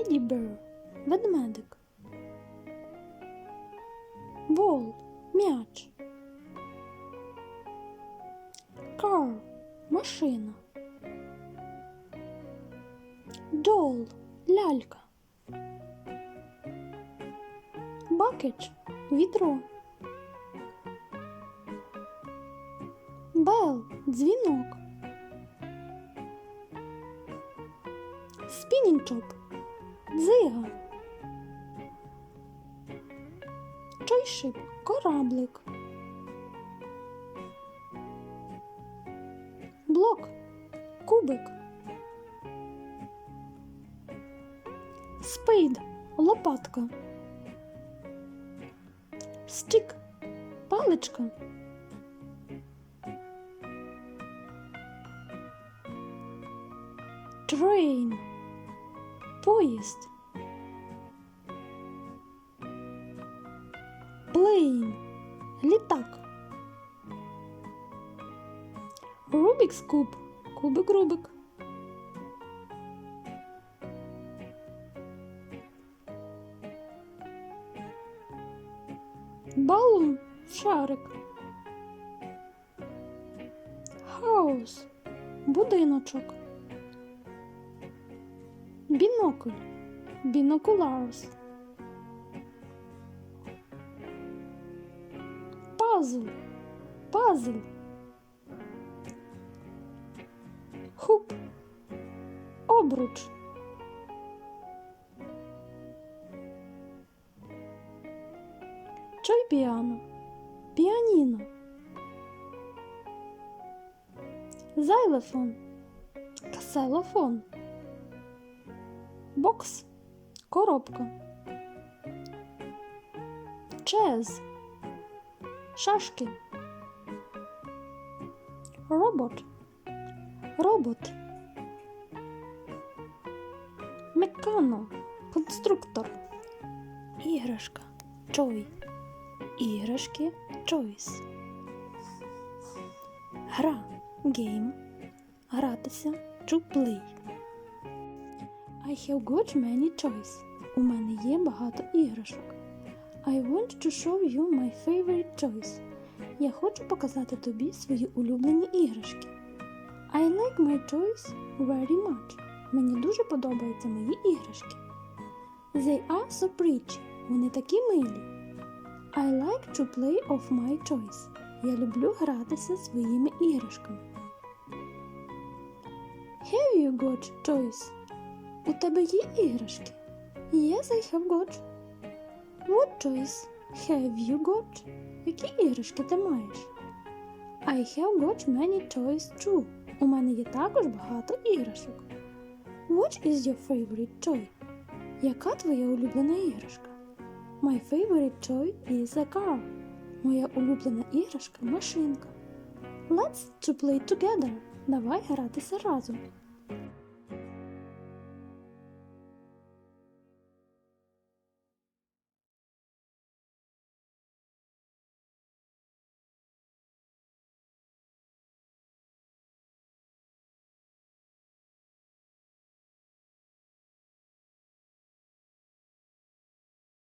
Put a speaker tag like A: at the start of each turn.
A: Teddy bear – ведмедик. Ball – м'яч. Car – машина. Doll – лялька. Bucket – відро. Bell – дзвінок. Top – дзига. Чойшип – кораблик. Блок – кубик. Спейд – лопатка. Стік – паличка. Train – поїзд. Plane – літак. Rubik's куб – кубик Рубик. Балун – шарик. House – будиночок. Бінокль – binoculars. Пазл – пазл. Хуп – обруч. Чой піано – піаніно. Зайлофон – кселофон. Бокс – коробка. Чез – шашки. Робот – робот. Мекано – конструктор. Іграшка – чой. Іграшки – чойс. Гра – гейм. Гратися – play. I have got many toys. У мене є багато іграшок. I want to show you my favorite toys. Я хочу показати тобі свої улюблені іграшки. I like my toys very much. Мені дуже подобаються мої іграшки. They are so pretty. Вони такі милі. I like to play of my toys. Я люблю гратися своїми іграшками. Have you got toys? У тебе є іграшки? Yes, I have got. What toys have you got? Які іграшки ти маєш? I have got many toys too. У мене є також багато іграшок. What is your favorite toy? Яка твоя улюблена іграшка? My favorite toy is a car. Моя улюблена іграшка машинка. Let's to play together. Давай гратися разом.